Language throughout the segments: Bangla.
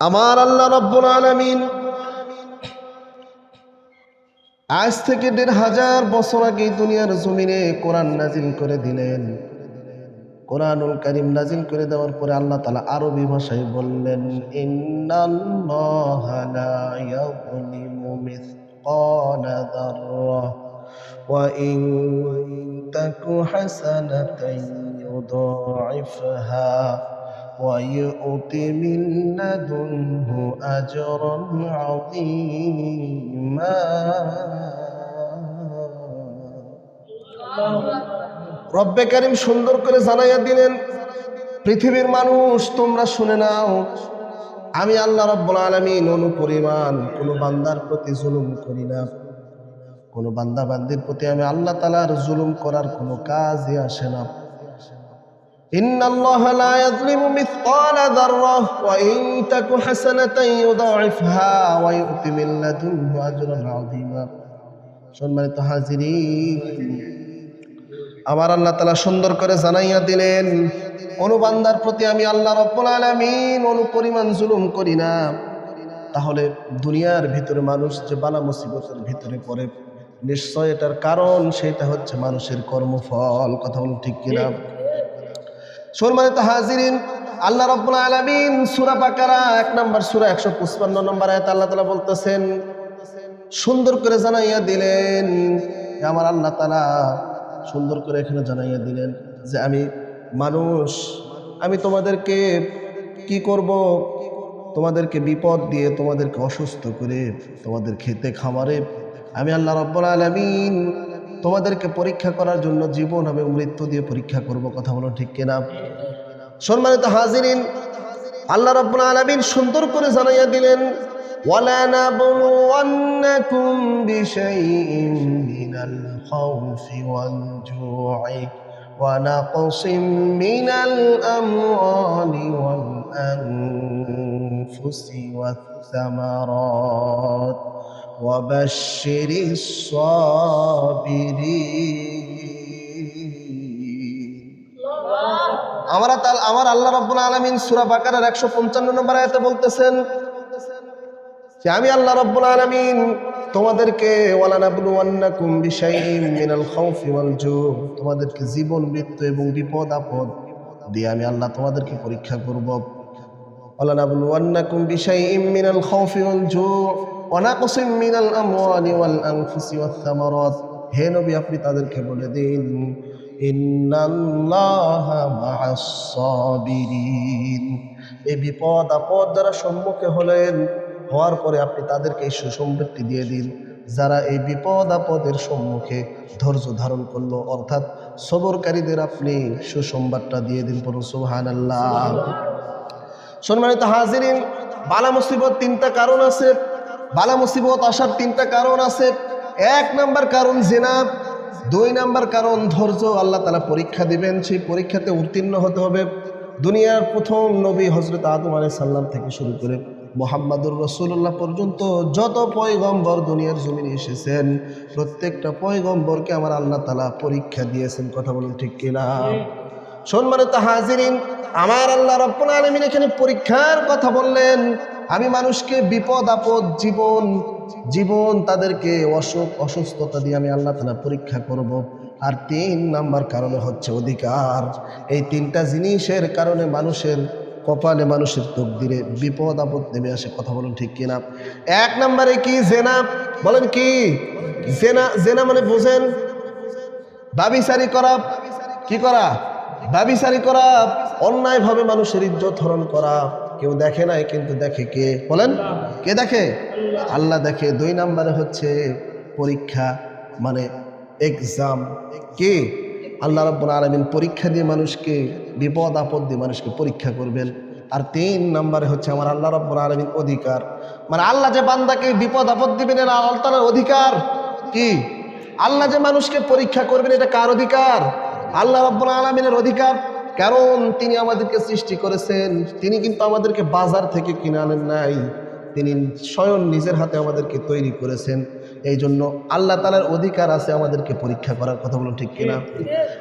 আমার আল্লাহ রব্বুল আলমিন আজ থেকে দেড় হাজার বছর আগে দুনিয়ার জমিনে কোরআন নাজিল করে দিলেন কোরআনুল করিম নাজিল করে দেওয়ার পরে আল্লাহ তালা আরবি ভাষায় বললেন ইন্নাল্লাহা লা ইয়াযলিমু মিসকালা যাররাহ وإن تك حسنة يضاعفها ويؤت من لدنه أجرا عظيما রব্বে করিম সুন্দর করে জানাইয়া দিলেন পৃথিবীর মানুষ তোমরা শুনে নাও আমি আল্লাহ রব্বুল আলমিন অনুপরিমাণ কোনো বান্দার প্রতি জুলুম করি না কোনো বান্দা বান্দির প্রতি আমি আল্লাহ তালার জুলুম করার কোনো কাজই আসে না إن الله لا يظلم مثقال ذرة وإن تك حسنة يضاعفها ويؤتي من لدنه أجرا عظيما সম্মানিত হাজিরিন আমার আল্লাহ তালা সুন্দর করে জানাইয়া দিলেন কোনো বান্দার প্রতি আমি আল্লাহ রব্বুল আলামিন অনুপরিমাণ জুলুম করি না তাহলে দুনিয়ার ভিতরে মানুষ যে বালা মুসিবতের ভিতরে পড়ে নিশ্চয় এটার কারণ সেটা হচ্ছে মানুষের কর্মফল কথা বলুন ঠিক কিনা সম্মানিত হাজিরিন, আল্লাহ রব্বুল আলামিন সূরা বাকারা এক নম্বর সূরা 155 নম্বর আয়াত আল্লাহ তাআলা বলতেছেন, সুন্দর করে জানাইয়া দিলেন আমার আল্লাহ তাআলা সুন্দর করে এখানে জানাইয়া দিলেন যে আমি মানুষ, আমি তোমাদেরকে কি করব? তোমাদেরকে বিপদ দিয়ে তোমাদেরকে অসুস্থ করে তোমাদের খেতে খামারে আমি আল্লাহ রব্বুল আলামিন তোমাদেরকে পরীক্ষা করার জন্য জীবন এবং মৃত্যু দিয়ে পরীক্ষা করব কথা বলো ঠিক কিনা সম্মানিত হাজিরিন আল্লাহ রব্বুল আলামিন সুন্দর করে জানাইয়া দিলেন ولنبلونكم بشيء من الخوف والجوع ونقص من الأموال والأنفس والثمرات وبشر الصابرين আমার তাল- আমার আল্লাহ রাব্বুল আলামিন সূরা বাকারার 155 নম্বর আয়াতে বলতেছেন যে আমি আল্লাহ রাব্বুল আলামিন তোমাদেরকে ওয়ালানাবলুওয়ান্নাকুম বিশাইইম মিনাল খাউফি ওয়াল জু তোমাদেরকে জীবন মৃত্যু এবং বিপদ আপদ দিয়ে আমি আল্লাহ তোমাদেরকে পরীক্ষা করব ওয়ালানাবলুওয়ান্নাকুম বিশাইইম মিনাল খাউফি ওয়াল জু ওয়া নাকসিম মিনাল আমওয়ালি ওয়াল আনফুসি ওয়াথ থামারাত হে নবী আপনি তাদেরকে বলে দিন এই বিপদ আপদ যারা সম্মুখে হলেন হওয়ার পরে আপনি তাদেরকে এই সুসমৃদ্ধি দিয়ে দিন। যারা এই বিপদ আপদের সম্মুখে ধৈর্য ধারণ করল অর্থাৎ সবরকারীদের আপনি সুসংবাদটা দিয়ে দিন পড়ুন সুহান আল্লাহ সম্মানিত হাজিরিন বালা মুসিবত তিনটা কারণ আছে। বালা মুসিবত আসার তিনটা কারণ আছে। এক নাম্বার কারণ জেনা, দুই নাম্বার কারণ ধৈর্য, আল্লাহ তালা পরীক্ষা দিবেন, সেই পরীক্ষাতে উত্তীর্ণ হতে হবে। দুনিয়ার প্রথম নবী হজরত আদম আলাই সাল্লাম থেকে শুরু করে মোহাম্মদুর রসুল্লাহ পর্যন্ত যত পয়গম্বর দুনিয়ার জমিনে এসেছেন, প্রত্যেকটা পয়গম্বরকে আমার আল্লাহ তালা পরীক্ষা দিয়েছেন, কথা বলুন ঠিক কিনা? সম্মানিত হাজিরিন, আমার আল্লাহ রব্বুল আলমিন এখানে পরীক্ষার কথা বললেন। আমি মানুষকে বিপদ, আপদ, জীবন জীবন তাদেরকে অসুখ, অসুস্থতা দিয়ে আমি আল্লাহ তালা পরীক্ষা করব। আর তিন নাম্বার কারণে হচ্ছে অধিকার। এই তিনটা জিনিসের কারণে মানুষের কপালে মানুষের তকদিরে বিপদ, আপদ নেমে আসে। কথা বলুন ঠিক কিনা? এক নম্বরে কি? জেনা। বলেন কি? জেনা জেনা মানে বোঝেন? দাবিসারি করা, কি করা? দাবিসারি করা, অন্যায়ভাবে মানুষের ইজ্জত হরণ করা। কেউ দেখে নাই, কিন্তু দেখে কে? বলেন, কে দেখে? আল্লাহ দেখে। দুই নাম্বারে হচ্ছে পরীক্ষা মানে এক্সাম কে? আল্লাহ রব্বুল আলমিন পরীক্ষা দিয়ে মানুষকে, বিপদ, আপদ দিয়ে মানুষকে পরীক্ষা করবেন। আর তিন নাম্বারে হচ্ছে আমার আল্লাহ রব্বুল আলমিন অধিকার। মানে আল্লাহ যে বান্দাকে বিপদ, আপদ দিবেন, এর আল্লাহ অধিকার। কি? আল্লাহ যে মানুষকে পরীক্ষা করবেন, এটা কার অধিকার? আল্লাহ রব্বুল আলমিনের অধিকার। কারণ তিনি আমাদেরকে সৃষ্টি করেছেন। তিনি কিন্তু আমাদেরকে বাজার থেকে কিনে আনেন নাই। তিনি স্বয়ং নিজের হাতে আমাদেরকে তৈরি করেছেন। এই জন্য আল্লাহ তালার অধিকার আছে আমাদেরকে পরীক্ষা করার কথা বলুন ঠিক কিনা?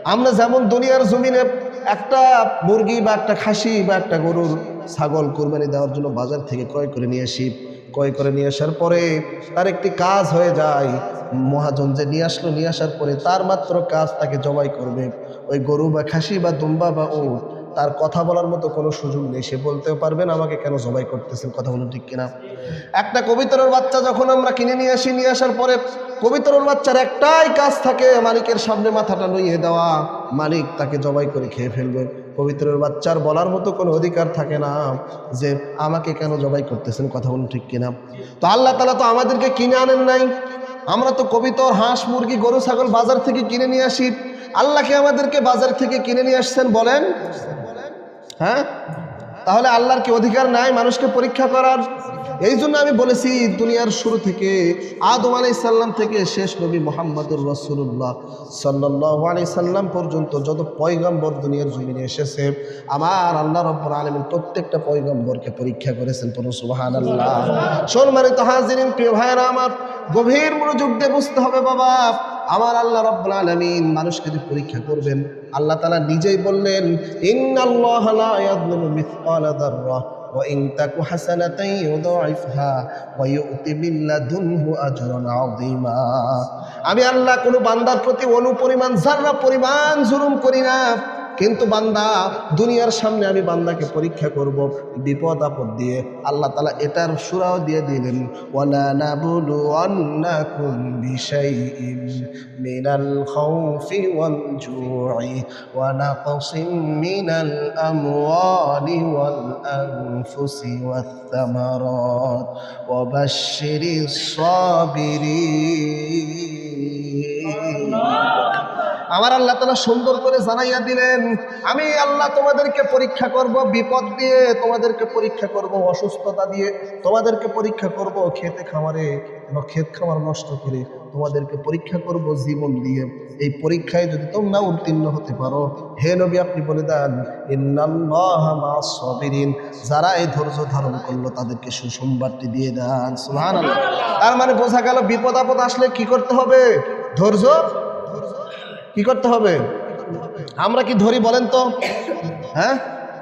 আমরা যেমন দুনিয়ার জমিনে একটা মুরগি বা একটা খাসি বা একটা গরুর, ছাগল কোরবানি দেওয়ার জন্য বাজার থেকে ক্রয় করে নিয়ে আসি ক্রয় করে নিয়ে আসার পরে তার একটি কাজ হয়ে যায়। মহাজন যে নিয়ে আসলো, নিয়ে আসার পরে তার মাত্র কাজ তাকে জবাই করবে। ওই গরু বা খাসি বা দুম্বা বা উট তার কথা বলার মতো কোনো সুযোগ নেই। সে বলতেও পারবেন আমাকে কেন জবাই করতেছেন? কথা বলুন ঠিক কিনা? একটা কবিতরের বাচ্চা যখন আমরা কিনে নিয়ে আসি, নিয়ে আসার পরে কবিতরের বাচ্চার একটাই কাজ থাকে, মালিকের সামনে মাথাটা নুইয়ে দেওয়া। মালিক তাকে জবাই করে খেয়ে ফেলবে। পবিত্রের বাচ্চার বলার মতো কোনো অধিকার থাকে না যে আমাকে কেন জবাই করতেছেন কথা বলুন ঠিক কিনা? তো আল্লাহ তালা তো আমাদেরকে কিনে আনেন নাই। আমরা তো কবিতর, হাঁস, মুরগি, গরু, ছাগল বাজার থেকে কিনে নিয়ে আসি। আল্লাহকে আমাদেরকে বাজার থেকে কিনে নিয়ে আসছেন বলেন? হ্যাঁ? তাহলে আল্লাহর কি অধিকার নাই মানুষকে পরীক্ষা করার? এই জন্য আমি বলেছি, দুনিয়ার শুরু থেকে আদম আলাই সাল্লাম থেকে শেষ নবী মোহাম্মদুর রসুল্লাহ সাল্লাহ আলাই সাল্লাম পর্যন্ত যত পয়গম্বর দুনিয়ার জমিনে এসেছে, আমার আল্লাহ রব্বুল আলমিন প্রত্যেকটা পয়গম্বরকে পরীক্ষা করেছেন পুরো সুবাহান আল্লাহ সম্মানিত হাজিরিন, প্রিয় ভাইয়েরা আমার, গভীর মনোযোগ দিয়ে বুঝতে হবে বাবা, আমার আল্লাহ রব্বুল আলমিন মানুষকে যে পরীক্ষা করবেন আল্লাহ তালা নিজেই বললেন আমি আল্লাহ কোনো বান্দার প্রতি অনুপরিমাণ, যারা পরিমাণ জুলুম করি না। কিন্তু বান্দা, দুনিয়ার সামনে আমি বান্দাকে পরীক্ষা করব বিপদ আপদ দিয়ে। আল্লাহ তালা এটার সুরাও দিয়ে দিলেন, ওয়ালা নাবুলু আন্নাকুম বিশাইইন মিনাল খাউফি ওয়াল জু'i ওয়া নাকসিম মিনাল আমওয়ালি ওয়াল আনফুসি ওয়াত থামারাত ওয়া বাশশিরিস সাবিরিন। আমার আল্লাহ তালা সুন্দর করে জানাইয়া দিলেন, আমি আল্লাহ তোমাদেরকে পরীক্ষা করব, বিপদ দিয়ে তোমাদেরকে পরীক্ষা করব, অসুস্থতা দিয়ে তোমাদেরকে পরীক্ষা করব খেতে খামারে ক্ষেত খামার নষ্ট করে তোমাদেরকে পরীক্ষা করব জীবন দিয়ে। এই পরীক্ষায় যদি তোমরা উত্তীর্ণ হতে পারো, হে নবী আপনি বলে দেন যারা এই ধৈর্য ধারণ করল তাদেরকে সুসংবাদটি দিয়ে দেন। তার মানে বোঝা গেল বিপদ আপদ আসলে কি করতে হবে? ধৈর্য কি করতে হবে? আমরা কি ধরি বলেন তো? হ্যাঁ?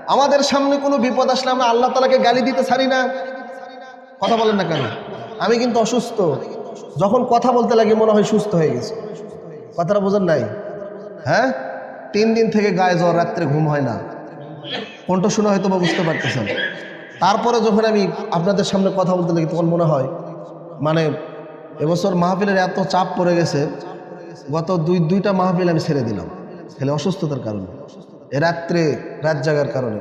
আমাদের সামনে কোনো বিপদ আসলে আমরা আল্লাহ তালাকে গালি দিতে ছাড়ি না। কথা বলেন না কেন? আমি কিন্তু অসুস্থ। যখন কথা বলতে লাগি মনে হয় সুস্থ হয়ে গেছে। কথাটা বোঝেন নাই? হ্যাঁ? তিন দিন থেকে গায়ে জ্বর, রাত্রে ঘুম হয় না। কণ্ঠ শুনে হয়তো বা বুঝতে পারতেছেন। তারপরে যখন আমি আপনাদের সামনে কথা বলতে লাগি, তখন মনে হয় মানে এবছর মাহফিলের এত চাপ পড়ে গেছে গত দুই, দুইটা মাহফিল আমি ছেড়ে দিলাম। খেলে অসুস্থতার কারণে, রাত্রে, রাত জাগার কারণে।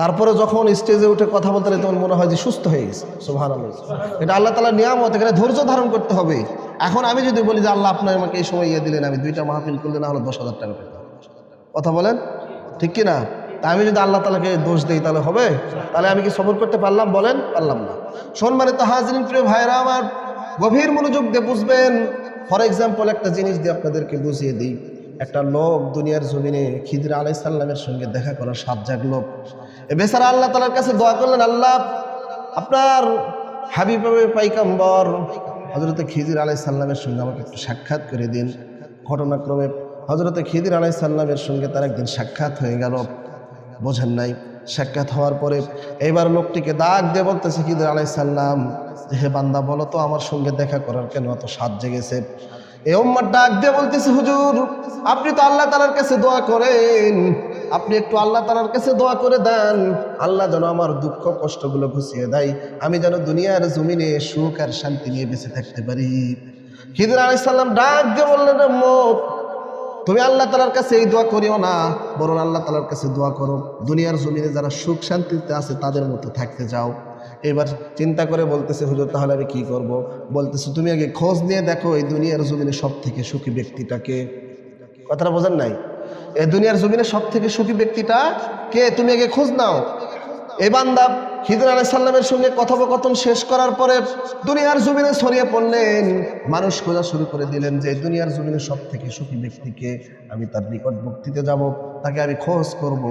তারপরে যখন স্টেজে উঠে কথা বলতে তখন মনে হয় যে সুস্থ হয়ে গেছে। সোভান এটা আল্লাহ তালা নিয়ামত, এখানে ধৈর্য ধারণ করতে হবে। এখন আমি যদি বলি যে আল্লাহ আপনার আমাকে এই সময় ইয়ে দিলেন, আমি দুইটা মাহফিল করলে না হলে দশ হাজার টাকা পেতাম। কথা বলেন? ঠিক কি না তা আমি যদি আল্লাহ তালাকে দোষ দিই তাহলে হবে? তাহলে আমি কি সবর করতে পারলাম? বলেন? পারলাম না। সম্মানিত হাজরিন, প্রিয় ভাইরা আমার গভীর মনোযোগ দিয়ে বুঝবেন ফর এক্সাম্পল একটা জিনিস দিয়ে আপনাদেরকে বুঝিয়ে দিই। একটা লোক দুনিয়ার জমিনে খিদির আলাই সাল্লামের সঙ্গে দেখা করার সাত জাগলো এ বেচারা আল্লাহ তালার কাছে দোয়া করলেন, আল্লাহ, আপনার হাবিব পাইকাম্বর হজরতে খিজির আলাই সাল্লামের সঙ্গে আমাকে একটু সাক্ষাৎ করে দিন। ঘটনাক্রমে হজরতে খিদির আলাই সাল্লামের সঙ্গে তার একদিন সাক্ষাৎ হয়ে গেল। বোঝেন নাই। সাক্ষাৎ হওয়ার পরে এবার লোকটিকে দাগ দিয়ে বলতেছে খিদির আলাই সাল্লাম যে হে বান্দা, বলো তো আমার সঙ্গে দেখা করার কেন এত সাত জেগেছে? এ উম্মার ডাক দিয়ে বলতেছে, হুজুর, আপনি তো আল্লাহ তালার কাছে দোয়া করেন। আপনি একটু আল্লাহ তালার কাছে দোয়া করে দেন। আল্লাহ যেন আমার দুঃখ কষ্টগুলো ঘুষিয়ে দেয়। আমি যেন দুনিয়ার জমিনে সুখ আর শান্তি নিয়ে বেঁচে থাকতে পারি। খিদির আলাইসাল্লাম ডাক দিয়ে বললেন মত তুমি আল্লাহ তালার কাছে এই দোয়া করিও না, বরং আল্লাহ তালার কাছে দোয়া করো। দুনিয়ার জমিনে যারা সুখ শান্তিতে আছে তাদের মতো থাকতে যাও। এবার চিন্তা করে বলতেছে, হুজুর, তাহলে আমি কী করব? বলতেছে, তুমি আগে খোঁজ নিয়ে দেখো এই দুনিয়ার জমিনে সব থেকে সুখী ব্যক্তিটাকে কথাটা বোঝেন নাই? এই দুনিয়ার জমিনে সব থেকে সুখী ব্যক্তিটা কে? তুমি আগে খোঁজ নাও। এ বান্দা খিদির আলাই সাল্লামের সঙ্গে কথোপকথন শেষ করার পরে দুনিয়ার জমিনে ছড়িয়ে পড়লেন। মানুষ খোঁজা শুরু করে দিলেন যে দুনিয়ার জমিনে সব থেকে সুখী ব্যক্তিকে আমি তার নিকট বক্তিতে যাব, তাকে আমি খোঁজ করব।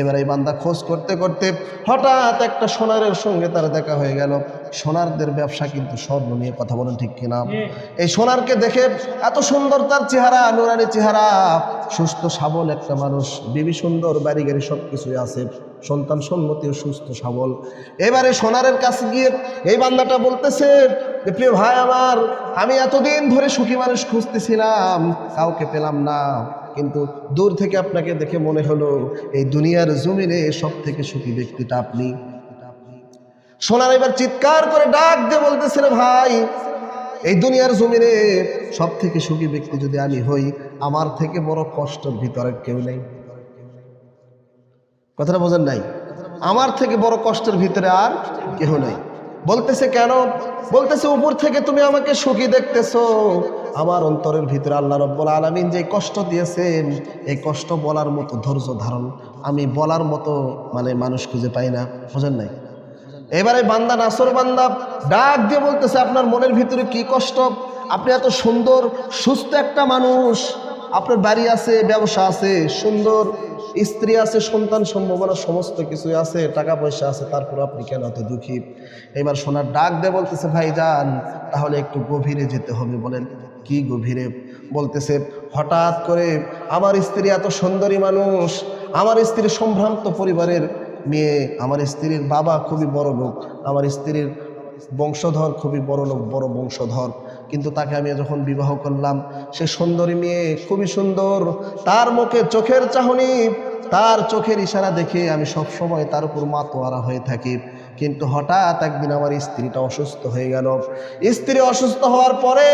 এবার এই বান্দা খোঁজ করতে করতে হঠাৎ একটা সোনারের সঙ্গে তার দেখা হয়ে গেল। সোনারদের ব্যবসা কিন্তু স্বর্ণ নিয়ে কথা বলেন ঠিক কিনা? এই সোনারকে দেখে এত সুন্দর তার চেহারা, নুরানি চেহারা, সুস্থ, সাবল একটা মানুষ, বিবি সুন্দর বাড়ি গাড়ি সব কিছুই আছে। সন্তান সন্মতি ও সুস্থ, সবল। এবারে সোনারের কাছে গিয়ে এই বান্দাটা বলতেছে প্রিয় ভাই আমার, আমি এতদিন ধরে সুখী মানুষ খুঁজতেছিলাম, কাউকে পেলাম না। কিন্তু দূর থেকে আপনাকে দেখে মনে হলো, এই দুনিয়ার জমিনে সব থেকে সুখী ব্যক্তিটা আপনি। সোনার এবার চিৎকার করে ডাক দিয়ে বলতেছিল ভাই, এই দুনিয়ার জমিনে সব থেকে সুখী ব্যক্তি যদি আমি হই, আমার থেকে বড় কষ্টের ভিতরে কেউ নেই। কথাটা বোঝেন নাই? আমার থেকে বড় কষ্টের ভিতরে আর কেহ নেই। বলতেছে কেন? বলতেছে, উপর থেকে তুমি আমাকে সুখী দেখতেছো। আমার অন্তরের ভিতরে আল্লাহ রব্বুল আলমিন যে কষ্ট দিয়েছেন, এই কষ্ট বলার মতো ধৈর্য ধারণ আমি বলার মতো মানে মানুষ খুঁজে পাই না। বোঝেন নাই? এবারে বান্দা, নাসর বান্দা ডাক দিয়ে বলতেছে, আপনার মনের ভিতরে কি কষ্ট? আপনি এত সুন্দর, সুস্থ একটা মানুষ। আপনার বাড়ি আছে, ব্যবসা আছে, সুন্দর, স্ত্রী আছে, সন্তান সম্ভাবনা সমস্ত কিছু আছে, টাকা পয়সা আছে, তারপর আপনি কেন এত দুঃখী? এবার সোনার ডাক দিয়ে বলতেছে ভাই যান তাহলে একটু গভীরে যেতে হবে। বলেন, কি গভীরে? বলতেছে, হঠাৎ করে আমার স্ত্রী এত সুন্দরী মানুষ, আমার স্ত্রী সম্ভ্রান্ত পরিবারের মেয়ে, আমার স্ত্রীর বাবা খুবই বড় লোক, আমার স্ত্রীর বংশধর খুবই বড় লোক, বড় বংশধর। কিন্তু তাকে আমি যখন বিবাহ করলাম, সে সুন্দরী মেয়ে খুবই সুন্দর, তার মুখে চোখের চাহনি, তার চোখের ইশারা দেখে আমি সব সময় তার উপর মাতোয়ারা হয়ে থাকি। কিন্তু হঠাৎ একদিন আমার স্ত্রীটা অসুস্থ হয়ে গেল। স্ত্রী অসুস্থ হওয়ার পরে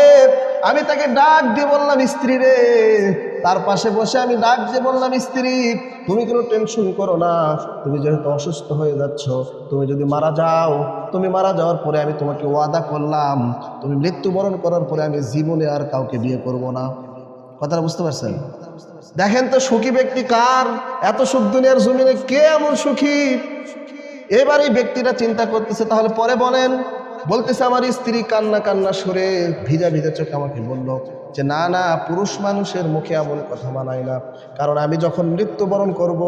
আমি তাকে ডাক দিয়ে বললাম, স্ত্রী রে তার পাশে বসে আমি ডাক যে বললাম, স্ত্রী, তুমি কোনো টেনশন করো না। তুমি যেহেতু অসুস্থ হয়ে যাচ্ছ, তুমি যদি মারা যাও, তুমি মারা যাওয়ার পরে আমি তোমাকে ওয়াদা করলাম। তুমি মৃত্যুবরণ করার পরে আমি জীবনে আর কাউকে বিয়ে করব না। কথাটা বুঝতে পারছেন? দেখেন তো সুখী ব্যক্তি কার? এত সুখ দুনিয়ার জমিনে কে এমন সুখী? এবার এই ব্যক্তিটা চিন্তা করতেছে, তাহলে পরে বলেন। বলতেছে, আমার স্ত্রী কান্না কান্না সরে ভিজা ভিজা চোখে আমাকে বলল। যে না না, পুরুষ মানুষের মুখে এমন কথা মানায় না। কারণ আমি যখন মৃত্যুবরণ করব,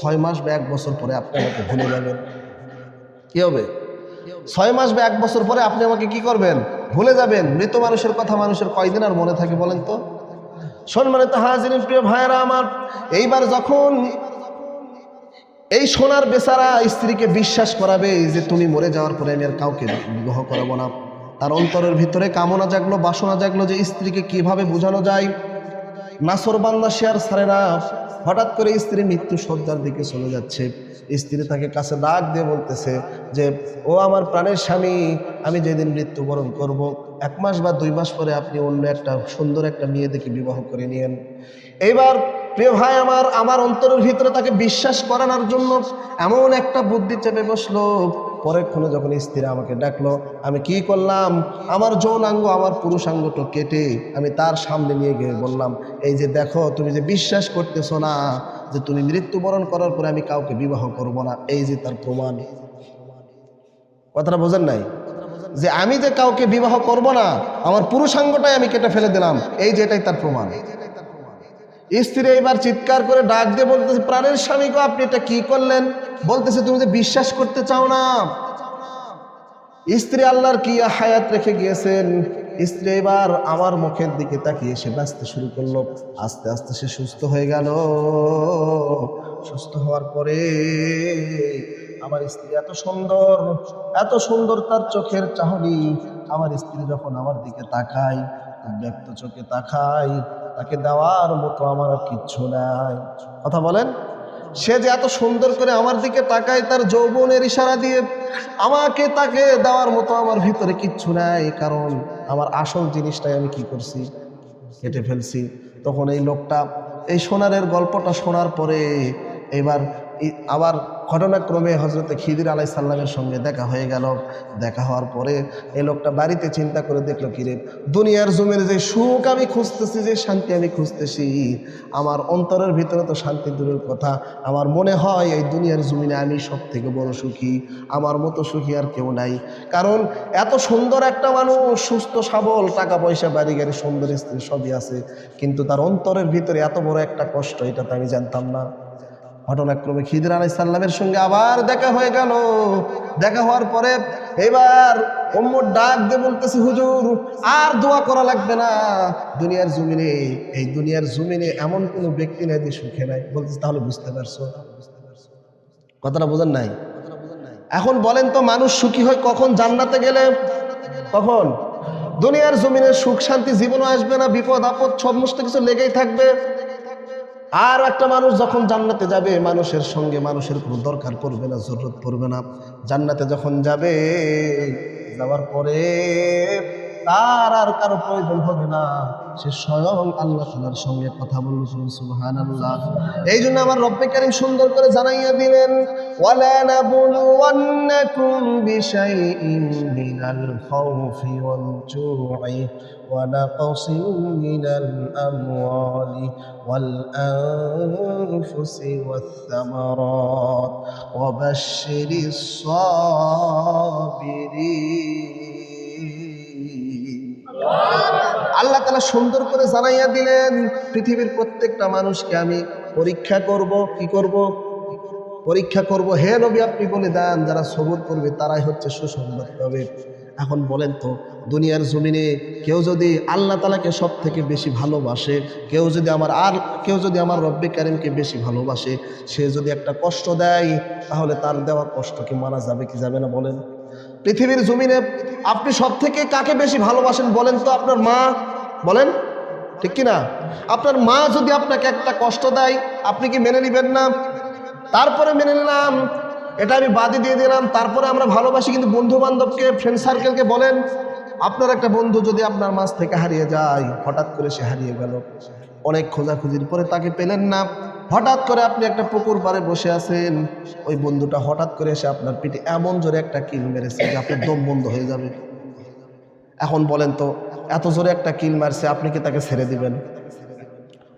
ছয় মাস বা এক বছর পরে আপনি আমাকে ভুলে যাবেন। কি হবে? ছয় মাস বা এক বছর পরে আপনি আমাকে কি করবেন? ভুলে যাবেন। মৃত মানুষের কথা মানুষের কয়দিন আর মনে থাকে বলেন তো? সম্মানিত হাজির প্রিয় ভাইয়েরা আমার, এইবার যখন এই সোনার বেচারা স্ত্রীকে বিশ্বাস করাবে যে তুমি মরে যাওয়ার পরে আমি আর কাউকে বিবাহ করাবো না। তার অন্তরের ভিতরে কামনা জাগলো, বাসনা জাগলো যে স্ত্রীকে কীভাবে বোঝানো যায়। নাসর বান্দা শেয়ার ছাড়ে না। হঠাৎ করে স্ত্রী মৃত্যু সজ্জার দিকে চলে যাচ্ছে। স্ত্রী তাকে কাছে ডাক দিয়ে বলতেছে যে, ও আমার প্রাণের স্বামী, আমি যেদিন মৃত্যুবরণ করব, এক মাস বা দুই মাস পরে আপনি অন্য একটা সুন্দর একটা মেয়ে দেখে বিবাহ করে নিয়েন। এইবার প্রিয় ভাই আমার আমার অন্তরের ভিতরে তাকে বিশ্বাস করানোর জন্য এমন একটা বুদ্ধি চেপে বসল। পরেক্ষণে যখন স্ত্রী আমাকে ডাকলো, আমি কি করলাম? আমার যৌনাঙ্গ, আমার পুরুষাঙ্গটা কেটে আমি তার সামনে নিয়ে গিয়ে বললাম, এই যে দেখো, তুমি যে বিশ্বাস করতেছো না যে তুমি মৃত্যুবরণ করার পরে আমি কাউকে বিবাহ করব না, এই যে তার প্রমাণ। কথাটা বোঝেন নাই? যে আমি যে কাউকে বিবাহ করব না, আমার পুরুষাঙ্গটাই আমি কেটে ফেলে দিলাম, এই যে এটাই তার প্রমাণ। স্ত্রী এবার চিৎকার করে ডাক দিয়ে বলতেছে, প্রাণের স্বামী গো, আপনি এটা কি করলেন? বলতেছে, তুমি যে বিশ্বাস করতে চাও না। স্ত্রী আল্লাহর কি হায়াত রেখে গিয়েছেন? স্ত্রী এবার আমার মুখের দিকে তাকিয়ে সে বাঁচতে শুরু করল। আস্তে আস্তে সে সুস্থ হয়ে গেল। সুস্থ হওয়ার পরে আমার স্ত্রী এত সুন্দর এত সুন্দর তার চোখের চাহনি। আমার স্ত্রী যখন আমার দিকে তাকায় ব্যক্ত চোখে তাকায় তাকে দেওয়ার মতো আমার কিচ্ছু নাই। কথা বলেন? সে যে এত সুন্দর করে আমার দিকে তাকায়, তার যৌবনের ইশারা দিয়ে আমাকে তাকে দেওয়ার মতো আমার ভিতরে কিচ্ছু নাই, কারণ আমার আসল জিনিসটাই আমি কি করছি? কেটে ফেলছি। তখন এই লোকটা এই সোনারের গল্পটা শোনার পরে এবার আবার ঘটনাক্রমে হজরতে খিদির আলাই সাল্লামের সঙ্গে দেখা হয়ে গেল। দেখা হওয়ার পরে এই লোকটা বাড়িতে চিন্তা করে দেখল কিরে দুনিয়ার জমির যে সুখ আমি খুঁজতেছি, যে শান্তি আমি খুঁজতেছি, আমার অন্তরের ভিতরে তো শান্তি দূরের কথা। আমার মনে হয় এই দুনিয়ার জমিনে আমি সব থেকে বড় সুখী, আমার মতো সুখী আর কেউ নাই। কারণ এত সুন্দর একটা মানুষ, সুস্থ, সবল টাকা পয়সা বাড়ি গাড়ি সুন্দর স্ত্রী সবই আছে। কিন্তু তার অন্তরের ভিতরে এত বড় একটা কষ্ট, এটা তো আমি জানতাম না। ঘটনাক্রমে খিদির আলাই সাল্লামের সঙ্গে আবার দেখা হয়ে গেল। দেখা হওয়ার পরে এবার অম্মর ডাক দিয়ে বলতেছে, হুজুর, আর দোয়া করা লাগবে না। দুনিয়ার জমিনে, এই দুনিয়ার জমিনে এমন কোনো ব্যক্তি নাই যে সুখে নাই। বলতেছে, তাহলে বুঝতে পারছ? কথাটা বোঝেন নাই? এখন বলেন তো, মানুষ সুখী হয় কখন? জান্নাতে গেলে? কখন? দুনিয়ার জমিনে সুখ শান্তি জীবনও আসবে না, বিপদ আপদ সমস্ত কিছু লেগেই থাকবে। আর একটা মানুষ যখন জান্নাতে যাবে, মানুষের সঙ্গে মানুষের কোনো দরকার পড়বে না, জরুরত পড়বে না। জান্নাতে যখন যাবে, যাওয়ার পরে তার আর কারো প্রয়োজন হবে না সে স্বয়ং আল্লাহ তালার সঙ্গে কথা বলল সুবহান আল্লাহ এই জন্য আমার রব্বে কারিম সুন্দর করে জানাইয়া দিলেন ওয়ালা নাবলুওয়ান্নাকুম বিশাইইন মিনাল খাউফি ওয়াল জু'i ونقص من الأموال والأنفس والثمرات وبشر الصابرين আল্লাহ তালা সুন্দর করে জানাইয়া দিলেন, পৃথিবীর প্রত্যেকটা মানুষকে আমি পরীক্ষা করব, কি করব? পরীক্ষা করব। হে নবী, আপনি বলে দেন, যারা সবর করবে, তারাই হচ্ছে সুসংবাদ পাবে। এখন বলেন তো, দুনিয়ার জমিনে কেউ যদি আল্লাহ তালাকে সব থেকে বেশি ভালোবাসে, কেউ যদি আমার আর, কেউ যদি আমার রব্বে কারিমকে বেশি ভালোবাসে, সে যদি একটা কষ্ট দেয়, তাহলে তার দেওয়া কষ্ট কি মানা যাবে কি যাবে না বলেন? পৃথিবীর জমিনে আপনি সব থেকে কাকে বেশি ভালোবাসেন বলেন তো আপনার মা? বলেন, ঠিক কি না আপনার মা যদি আপনাকে একটা কষ্ট দেয়, আপনি কি মেনে নেবেন না? তারপরে মেনে নিলাম, এটা আমি বাদে দিয়ে দিলাম, তারপরে আমরা ভালোবাসি, কিন্তু বন্ধু বান্ধবকে ফ্রেন্ড সার্কেলকে বলেন আপনার একটা বন্ধু যদি আপনার মাছ থেকে হারিয়ে যায়, হঠাৎ করে সে হারিয়ে গেল। অনেক খোঁজাখুঁজির পরে তাকে পেলেন না। হঠাৎ করে আপনি একটা পুকুর পাড়ে বসে আছেন। ওই বন্ধুটা হঠাৎ করে এসে আপনার পিঠে এমন জোরে একটা কিল মেরেছে যে আপনার দম বন্ধ হয়ে যাবে। এখন বলেন তো, এত জোরে একটা কিল মারছে, আপনি কি তাকে ছেড়ে দিবেন?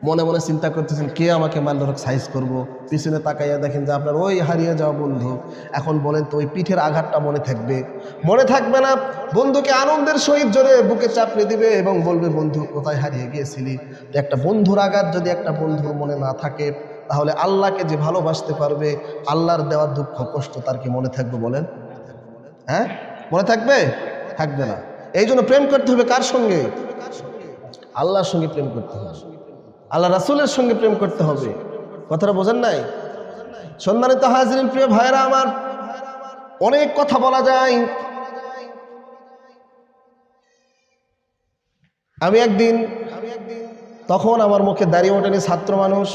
মনে মনে চিন্তা করতেছেন, কে আমাকে মারলে সাইজ করব? পিছনে তাকাইয়া দেখেন যে আপনার ওই হারিয়ে যাওয়া বন্ধু। এখন বলেন তো ওই পিঠের আঘাতটা মনে থাকবে? মনে থাকবে না। বন্ধুকে আনন্দের সহিত জোরে বুকে চাপড়ে দিবে এবং বলবে, বন্ধু, কোথায় হারিয়ে গিয়েছিলি? তো একটা বন্ধুর আঘাত যদি একটা বন্ধুর মনে না থাকে, তাহলে আল্লাহকে যে ভালোবাসতে পারবে, আল্লাহর দেওয়া দুঃখ, কষ্ট তার কি মনে থাকবে বলেন? হ্যাঁ? মনে থাকবে? থাকবে না। এই জন্য প্রেম করতে হবে কার সঙ্গে? আল্লাহর সঙ্গে প্রেম করতে হবে। আল্লাহ রাসুলের সঙ্গে প্রেম করতে হবে। কথাটা বোঝেন নাই? সম্মানিত হাজরিন, প্রিয় ভাইরা আমার অনেক কথা বলা যায়। আমি একদিন, তখন আমার মুখে দাঁড়িয়ে ওঠেনি ছাত্র মানুষ।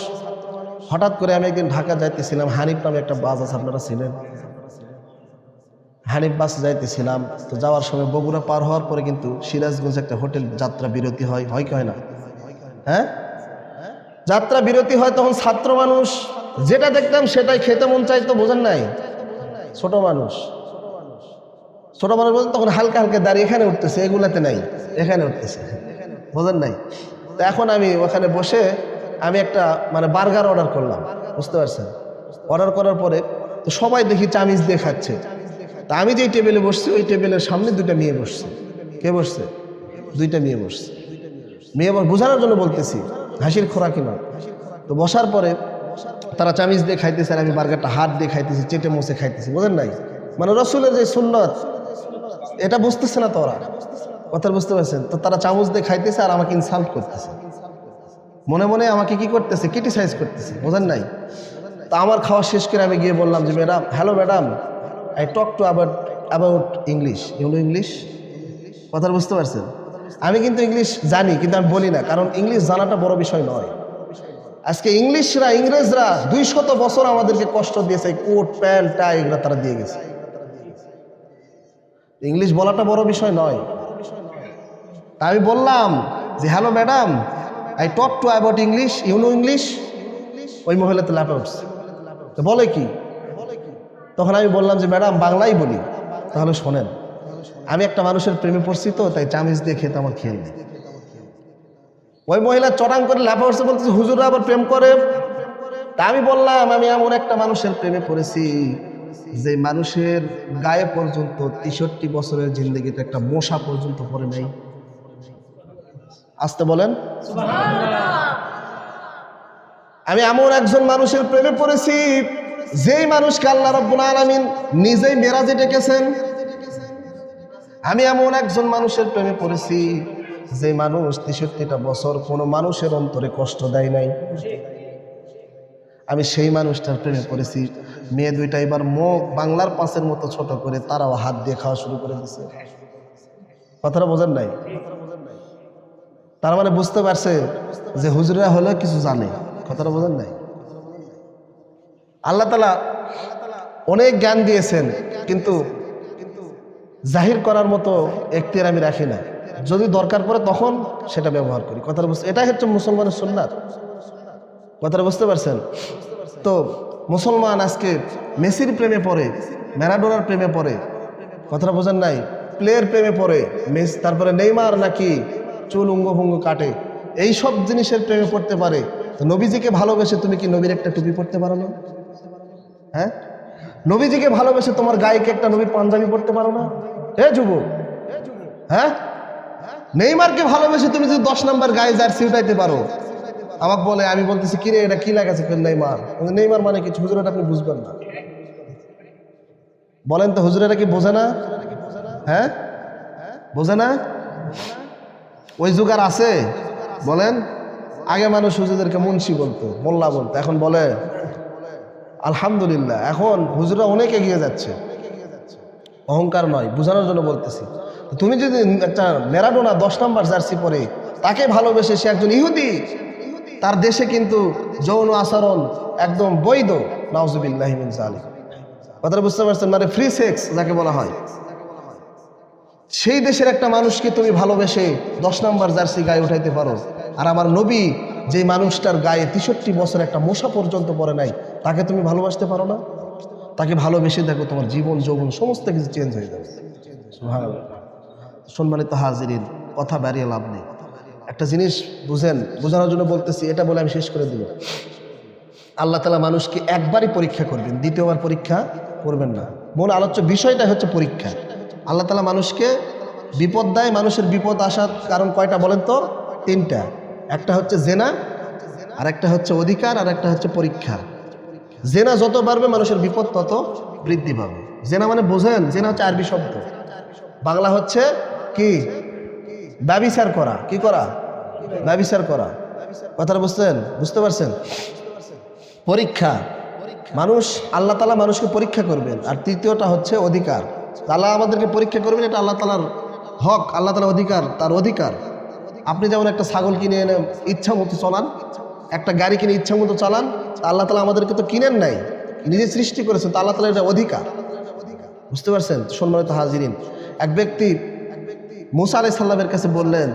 হঠাৎ করে আমি একদিন ঢাকা যাইতেছিলাম, হানিফ নামে একটা বাস আছে, আপনারা ছিলেন হানিফ বাস যাইতেছিলাম, তো যাওয়ার সময় বগুড়া পার হওয়ার পরে কিন্তু সিরাজগঞ্জ একটা হোটেল যাত্রা বিরতি হয় হয় কি হয় না? হ্যাঁ? যাত্রা বিরতি হয় তখন ছাত্র মানুষ, যেটা দেখতাম সেটাই খেতে মন চাইতো, বোঝেন নাই? ছোট মানুষ। ছোট মানুষ বলতে তখন হালকা হালকা দাঁড়িয়ে এখানে উঠতেছে, এগুলাতে নাই, এখানে উঠতেছে, বোঝেন নাই? তো এখন আমি ওখানে বসে আমি একটা মানে বার্গার অর্ডার করলাম, বুঝতে পারছেন? অর্ডার করার পরে তো সবাই দেখি চামিজ দিয়ে খাচ্ছে। তা আমি যেই টেবিলে বসছি, ওই টেবিলের সামনে দুইটা মেয়ে বসছে। কে বসছে? দুইটা মেয়ে বসছে। মেয়ে বোঝানোর জন্য বলতেছি হাসির খোরাকি না তো বসার পরে তারা চামিচ দিয়ে খাইতেছে আর আমি বার্গারটা হাত দিয়ে খাইতেছি, চেটে মুছে খাইতেছি, বোঝেন নাই? মানে রসুলের যে সুন্নত, এটা বুঝতেছে না তোরা কথা বুঝতে পারছেন? তো তারা চামচ দিয়ে খাইতেছে আর আমাকে ইনসাল্ট করতেছে। মনে মনে আমাকে কি করতেছে? ক্রিটিসাইজ করতেছে, বোঝেন নাই? তা আমার খাওয়া শেষ করে আমি গিয়ে বললাম যে, madam hello madam I talk to about about English you know English কথা বুঝতে পারছেন? আমি কিন্তু ইংলিশ জানি, কিন্তু আমি বলি না, কারণ ইংলিশ জানাটা বড় বিষয় নয়। আজকে ইংলিশরা ইংরেজরা দুই শত বছর আমাদেরকে কষ্ট দিয়েছে, কোট, প্যান্ট টাই এগুলো তারা দিয়ে গেছে। ইংলিশ বলাটা বড় বিষয় নয়। তা আমি বললাম যে, hello madam I talk to about English you know English ওই মহিলা তো ল্যাপে তো বলে কি? তখন আমি বললাম যে, ম্যাডাম, বাংলাই বলি, তাহলে শোনেন। আমি একটা মানুষের প্রেমে পড়ছি তো, তাই চামিচ দিয়ে খেতে আমার খেয়াল নেই। ওই মহিলা চটাং করে লাফা উঠছে বলতেছে হুজুরা আবার প্রেম করে? তা আমি বললাম, আমি এমন একটা মানুষের প্রেমে পড়েছি, যে মানুষের গায়ে পর্যন্ত তেষট্টি বছরের জিন্দগিতে একটা মশা পর্যন্ত পড়ে নাই। আসতে বলেন। আমি এমন একজন মানুষের প্রেমে পড়েছি, যেই মানুষকে আল্লাহ রব্বুল আলমিন নিজেই মেরাজে ডেকেছেন আমি এমন একজন মানুষের প্রেমে পড়েছি, যে মানুষ তেষট্টিটা বছর কোনো মানুষের অন্তরে কষ্ট দেয় নাই। আমি সেই মানুষটার প্রেমে পড়েছি, মেয়ে দুইটা এবার মুখ বাংলার পাঁচের মতো ছোট করে তারাও হাত দিয়ে খাওয়া শুরু করে দিছে। কথাটা বোঝেন নাই? তার মানে বুঝতে পারছে যে হুজুরা হলে কিছু জানে। কথাটা বোঝেন নাই? আল্লাহ তালা অনেক জ্ঞান দিয়েছেন, কিন্তু জাহির করার মতো এখতিয়ার আমি রাখি না। যদি দরকার পড়ে তখন সেটা ব্যবহার করি। কথাটা বুঝতে এটাই হচ্ছে মুসলমানের সুন্নাত। কথাটা বুঝতে পারছেন? তো মুসলমান আজকে মেসির প্রেমে পড়ে, ম্যারাডোনার প্রেমে পড়ে, কথাটা বোঝেন নাই? প্লেয়ের প্রেমে পড়ে, মেস তারপরে নেইমার নাকি চুল উঙ্গ ভুঙ্গ কাটে। এই সব জিনিসের প্রেমে পড়তে পারে। তো নবীজিকে ভালোবেসে তুমি কি নবীর একটা টুপি পড়তে পারো না? হ্যাঁ? নবীজিকে ভালোবেসে তোমার গায়েকে একটা নবীর পাঞ্জাবি পড়তে পারো না? এ যুবক হ্যাঁ? নেইমারকে ভালোবেসে তুমি যদি দশ নম্বর গায়ে জার্সি উঠাইতে পারো, আমাকে বলে, আমি বলতেছি, কিরে, এটা কি লাগাছে নেইমার? নেইমার মানে কি হুজুরেটা আপনি বুঝবেন না। বলেন তো হুজুরেরা কি বোঝে না? হ্যাঁ? বোঝে না? ওই যুগ আর আছে? বলেন। আগে মানুষ হুজুরদেরকে মুন্সি বলতো, মোল্লা বলতো, এখন বলে, আলহামদুলিল্লাহ, এখন হুজুরা অনেক এগিয়ে যাচ্ছে। অহংকার নয়, বোঝানোর জন্য বলতেছি। তুমি যদি একটা ম্যারাডোনা দশ নম্বর জার্সি পরে, তাকে ভালোবেসে সে একজন ইহুদি, তার দেশে কিন্তু যৌন আচরণ একদম বৈধ। নাউজুবিল্লাহিমিন জালিম কথাটা বুঝতে পারছেন? মানে ফ্রি সেক্স যাকে বলা হয়। সেই দেশের একটা মানুষকে তুমি ভালোবেসে দশ নম্বর জার্সি গায়ে উঠাইতে পারো। আর আমার নবী যে মানুষটার গায়ে তেষট্টি বছর একটা মশা পর্যন্ত পড়ে নাই, তাকে তুমি ভালোবাসতে পারো না? তাকে ভালোবেসে দেখো তোমার জীবন, যৌবন, সমস্ত কিছু চেঞ্জ হয়ে যাবে। সম্মানিত হাজিরিন, কথা বাড়িয়ে লাভ নেই। একটা জিনিস বুঝেন, বোঝানোর জন্য বলতেছি, এটা বলে আমি শেষ করে দিব। আল্লাহ তালা মানুষকে একবারই পরীক্ষা করবেন, দ্বিতীয়বার পরীক্ষা করবেন না। মূল আলোচ্য বিষয়টা হচ্ছে পরীক্ষা। আল্লাহ তালা মানুষকে বিপদ দেয়, মানুষের বিপদ আসার কারণ কয়টা বলেন তো? তিনটা। একটা হচ্ছে জেনা আর একটা হচ্ছে অধিকার আর একটা হচ্ছে পরীক্ষা। জেনা যত বাড়বে, মানুষের বিপদ তত বৃদ্ধি পাবে। জেনা মানে বোঝেন, জেনা হচ্ছে আরবি শব্দ। বাংলা হচ্ছে কি? ব্যবিচার করা। কি করা? ব্যবিচার করা। কথাটা বুঝতেন বুঝতে পারছেন? পরীক্ষা। মানুষ, আল্লাহ তালা মানুষকে পরীক্ষা করবেন। আর তৃতীয়টা হচ্ছে অধিকার। আল্লাহ আমাদেরকে পরীক্ষা করবেন, এটা আল্লাহ তালার হক, আল্লাহ তালার অধিকার, তার অধিকার। আপনি যেমন একটা ছাগল কিনে এনে ইচ্ছা মতো চলান একটা গাড়ি কিনে ইচ্ছা মতো চালান আল্লাহ তালা আমাদেরকে তো কিনেন নাই। নিজে সৃষ্টি করেছেন, তা আল্লাহ তালা এটা অধিকার। বুঝতে পারছেন? সম্মানিত হাজিরিন, এক ব্যক্তি মুসা আলাই সাল্লামের কাছে বললেন,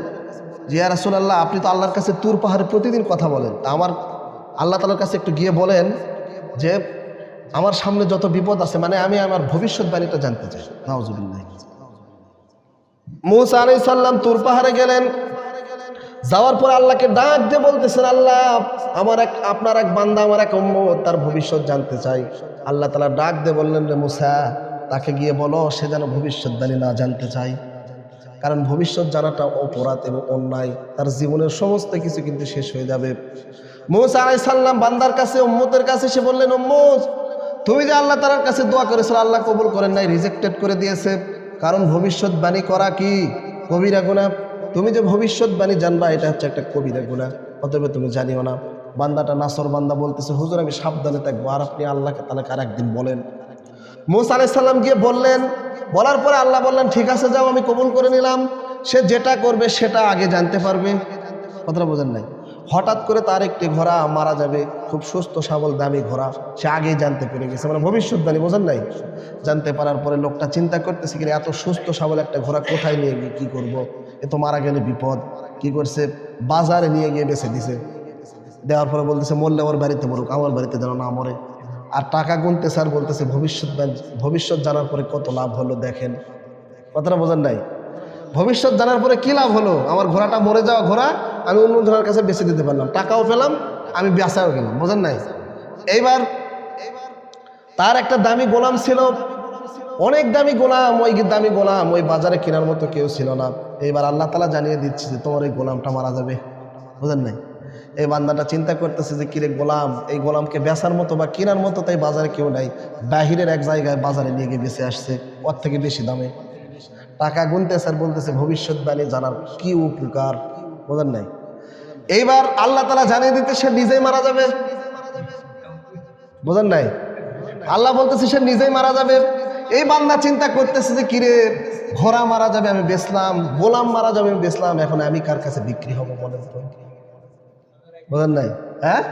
যে, ইয়া রাসূলুল্লাহ, আপনি তো আল্লাহর কাছে তুর পাহাড়ে প্রতিদিন কথা বলেন। তা আমার আল্লাহ তালার কাছে একটু গিয়ে বলেন যে, আমার সামনে যত বিপদ আছে মানে আমি আমার ভবিষ্যৎবাণীটা জানতে চাই। নাউজুবিল্লাহ। মুসা আলাই সাল্লাম তুর পাহাড়ে গেলেন যাওয়ার পর আল্লাহকে ডাক দিয়ে বলতেছেন, আল্লাহ, আমার এক, আপনার এক বান্দা আমার এক উম্মত, তার ভবিষ্যৎ জানতে চাই। আল্লাহ তালা ডাক দিয়ে বললেন, রে মুসা, তাকে গিয়ে বলো, সে যেন ভবিষ্যৎবাণী না জানতে চাই কারণ ভবিষ্যৎ জানাটা অপরাধ এবং অন্যায়, তার জীবনের সমস্ত কিছু কিন্তু শেষ হয়ে যাবে। মৌসা আলাই সাল্লাম বান্দার কাছে, উম্মতের কাছে সে বললেন, উম্মত, তুমি যে আল্লাহ তালার কাছে দোয়া করেছিল আল্লাহ কবুল করেন নাই রিজেক্টেড করে দিয়েছে। কারণ ভবিষ্যৎবাণী করা কি? কবিরা গুণা তুমি যে ভবিষ্যৎবাণী জানবা, এটা হচ্ছে একটা কবিতা গুণা। অতএব তুমি জানিও না। বান্দাটা নাসর বান্দা বলতেছে, হুজুর, আমি সাবধানে থাকব। আর আপনি আল্লাহকে তাহলে আর একদিন বলেন। মুসা আলাইসাল্লাম গিয়ে বললেন, বলার পরে আল্লাহ বললেন, ঠিক আছে, যাও, আমি কবুল করে নিলাম। সে যেটা করবে, সেটা আগে জানতে পারবে। কথাটা বোঝেন নাই। হঠাৎ করে তার একটি ঘোড়া মারা যাবে খুব সুস্থ সবল দামি ঘোড়া। সে আগেই জানতে পেরে গেছে। মানে ভবিষ্যৎবাণী বোঝেন নাই? জানতে পারার পরে লোকটা চিন্তা করতেছে কি রে, এত সুস্থ সবল একটা ঘোড়া কোথায় নিয়ে গিয়ে কী করব? এ তো মারা গেলে বিপদ। কি করছে? বাজারে নিয়ে গিয়ে বেছে দিছে। দেওয়ার পরে বলতেছে মরলে ওর বাড়িতে মরুক আমার বাড়িতে যেন না মরে। আর টাকা গুনতে স্যার বলতেছে ভবিষ্যৎ ভবিষ্যৎ জানার পরে কত লাভ হলো দেখেন। কথাটা বোঝেন নাই? ভবিষ্যৎ জানার পরে কি লাভ হলো? আমার ঘোড়াটা মরে যাওয়া ঘোড়া আমি অন্য ঘোড়ার কাছে বেছে দিতে পারলাম, টাকাও পেলাম, আমি বেচাও গেলাম, বোঝেন নাই? এইবার তার একটা দামি গোলাম ছিল, অনেক দামি গোলাম, ওই দামি গোলাম, ওই বাজারে কেনার মতো কেউ ছিল না। এইবার আল্লাহ তালা জানিয়ে দিচ্ছে যে তোমার এই গোলামটা মারা যাবে, বুঝেন নাই? এই বান্দাটা চিন্তা করতেছে যে, কিরে গোলাম, এই গোলামকে বেচার মতো বা কেনার মতো তাই বাজারে কেউ নাই, বাহিরের এক জায়গায় বাজারে নিয়ে গিয়ে বেঁচে আসছে, ওর থেকে বেশি দামে। টাকা গুনতেছে আর বলতেছে, ভবিষ্যৎবাণী জানার কি উপকার? বোঝেন নাই? এইবার আল্লাহ তালা জানিয়ে দিতে সে নিজেই মারা যাবে। বোঝেন নাই? আল্লাহ বলতেছে সে নিজেই মারা যাবে। এই বান্দা চিন্তা করতেছে যে, কিরে, ঘোড়া মারা যাবে, আমি বেচলাম, গোলাম মারা যাবে, আমি বেচলাম, এখন আমি কার কাছে বিক্রি হব তো? বোঝেন নাই? হ্যাঁ?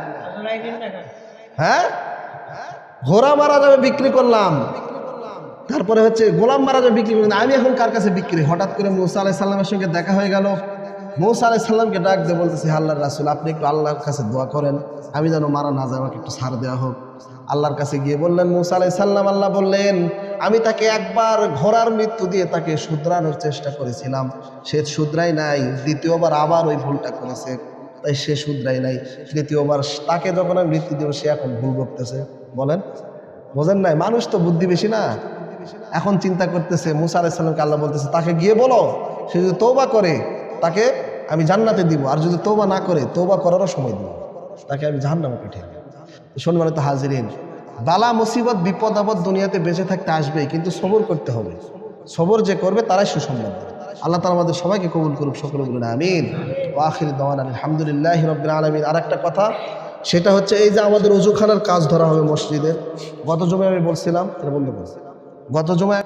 হ্যাঁ? ঘোড়া মারা যাবে, বিক্রি করলাম। তারপরে হচ্ছে, গোলাম মারা যাবে, বিক্রি করলাম, আমি এখন কার কাছে বিক্রি? হঠাৎ করে মৌসা আলাহ সাল্লামের সঙ্গে দেখা হয়ে গেল। মৌসা আলাহ সাল্লামকে ডাক দিয়ে বলতেছে আল্লাহর রাসুল, আপনি একটু আল্লাহর কাছে দোয়া করেন। আমি যেন মারা না যাই, আমাকে একটু ছাড় দেওয়া হোক। আল্লাহর কাছে গিয়ে বললেন, মৌসা আলাহ সাল্লাম আল্লাহ বললেন, আমি তাকে একবার ঘোড়ার মৃত্যু দিয়ে তাকে শুধরানোর চেষ্টা করেছিলাম। সে শুধরাই নাই, দ্বিতীয়বার আবার ওই ভুলটা করেছে। তাই সে শুধরাই নাই। তৃতীয়বার তাকে যখন আমি মৃত্যু দেবো, সে এখন ভুল করতেছে বলেন, বোঝেন নাই, মানুষ তো বুদ্ধি বেশি না। এখন চিন্তা করতেছে, মুসা আলাইসাল্লামকে আল্লাহ বলতেছে, তাকে গিয়ে বলো, সে যদি তৌবা করে, তাকে আমি জান্নাতে দিব, আর যদি তোবা না করে তোবা করারও সময় দিব। তাকে আমি জাহান্নামে পাঠিয়ে দেব। সম্মানিত হাজিরিন, বালা মুসিবত, বিপদ আপদ দুনিয়াতে বেঁচে থাকতে আসবেই, কিন্তু সবর করতে হবে। সবর যে করবে, তারাই সুসম্মান আল্লাহ তালা আমাদের সবাইকে কবুল করুক, সকলে বলুন আমিন। ও আখির দাওয়ান আলহামদুলিল্লাহ রবিন আলমিন। আর একটা কথা, সেটা হচ্ছে এই যে আমাদের উজুখানার কাজ ধরা হবে মসজিদের গত জমে আমি বলছিলাম, এটা বন্ধ করছি। গত জমায়